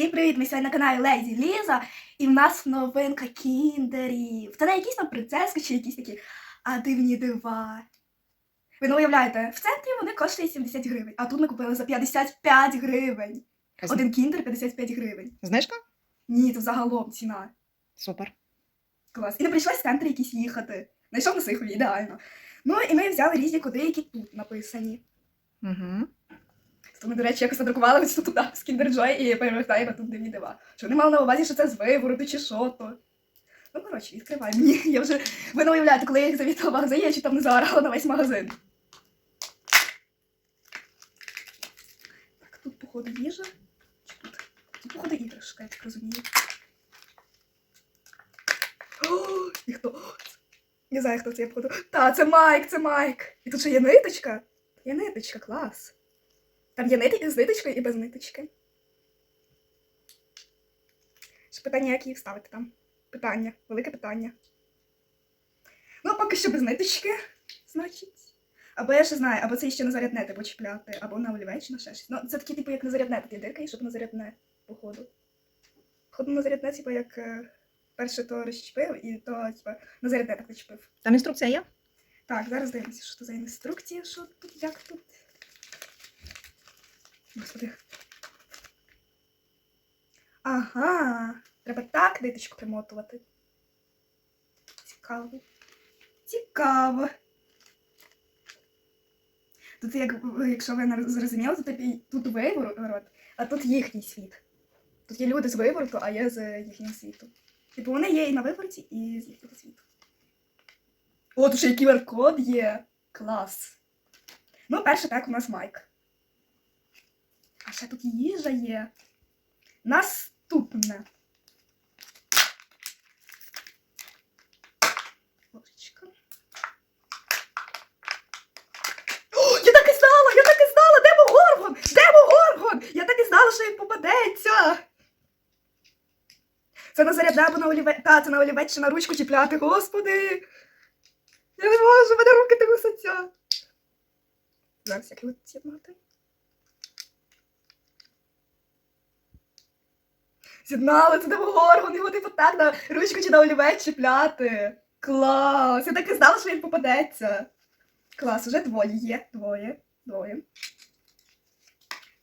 Всім привіт! Ми сьогодні на каналі Леді Ліза, і в нас новинка кіндерів. Це не якісь там принцески чи якісь такі, а дивні дива. Ви не уявляєте, в центрі вони коштують 70 гривень, а тут ми купили за 55 гривень. Один кіндер 55 гривень. Знижка? Ні, це взагалом ціна. Супер. Клас. І не прийшлось в центр якісь їхати. Знайшов на Сихові, ідеально. Ну і ми взяли різні коди, які тут написані. Угу. То ми, до речі, якось надрукували ось туди з Joy і перевертаємо тут дивні дива. Що вони мали на увазі, що це з вивороту чи що то. Ну, коротше, відкривай мені. Я вже. Ви не уявляєте, коли я їх завітала в магазин, я чи там не заорала на весь магазин. Так, тут, походу, їжа. Чи тут? Тут, походу, іграшка, я так розумію. О, і хто? Не знаю, хто це я походу. Та, це Майк, це Майк. І тут ще є ниточка. Є ниточка, клас. Там є нити з ниточкою і без ниточки. Ще питання, які вставити там. Питання, велике питання. Ну, поки що без ниточки, значить. Або я ще знаю, або це ще на зарядне типу чіпляти, або на олівець, на ще щось. Ну, це такі, типу, як на зарядне, такі дирка, і щоб на зарядне, походу. Походу на зарядне, типу, як е, перше то розчепив, і то, типу, на зарядне так зачепив. Там інструкція є? Так, зараз дивимося, що це за інструкція, що тут, як тут. Ага. Треба так ниточку примотувати. Цікаво. Цікаво. Тут, як, якщо ви не зрозуміли, то тут виворот, а тут їхній світ. Тут є люди з вивороту, а є з їхнього світу. Типу вони є і на вивороті, і з їхнього світу. О, тут ще й QR-код є. Клас. Ну, перший так у нас Майк. А ще тут їжа є. Наступне. Ложечка. О, я так і знала! Я так і знала! Де Горгон? Де Горгон? Я так і знала, що він попадеться. Це на зарядне або на олівець. Та, це на олівець чи на ручку чіпляти, господи. Я не можу, в мене руки трусяться. Зараз як його з'єднати. З'єднали, це Демогоргон, його типу так на ручку чи на олівець чіпляти. Клас! Я так і знала, що він попадеться. Клас, уже двоє є. Двоє. Двоє.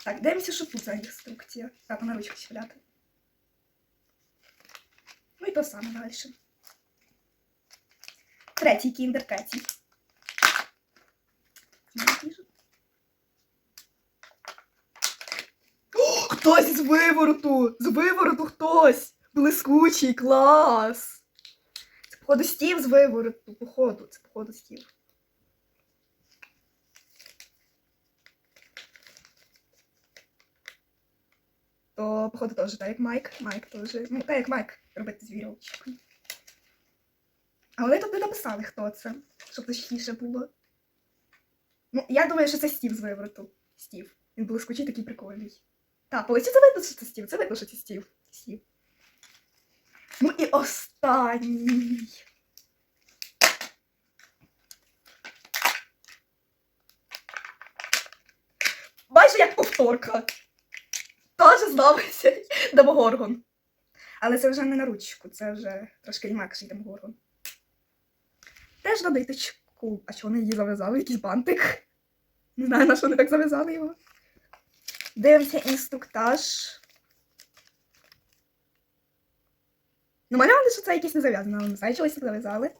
Так, дивимося, що тут за інструкція. Треба на ручку чіпляти. Ну і то саме далі. Третій кіндер, третій. О, Хтось з вивороту! З вивороту хтось! Блискучий, клас! Це, походу, стів з вивороту, походу, це походу стів. То, походу, теж так, як Майк. Майк теж. Ну, так, як Майк робити з вірьовочкою. А вони тут не написали, хто це, щоб точніше було. Ну, я думаю, що це Стів з вивороту. Стів. Він блискучий такий прикольний. Так, полиці це видно, що це Стів. Це видно, що це Стів. Стів. Ну і останній. Майже як повторка. Теж цей Демогоргон. Але це вже не на ручку, це вже трошки інакший Демогоргон. Теж на ниточку. А чого вони її зав'язали? Якийсь бантик? Не знаю, на що вони так зав'язали його. Дивимося інструктаж. Ну, малювали, що це якийсь не зав'язано, але не знаю, чогось так зав'язали.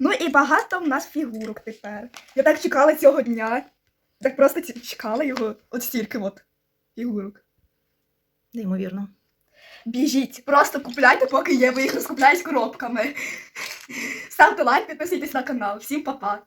Ну і багато в нас фігурок тепер. Я так чекала цього дня. Так просто чекала його. От стільки от фігурок. Неймовірно. Біжіть, просто купляйте, поки є, ви їх розкупляють коробками. Ставте лайк, підписуйтесь на канал. Всім па-па!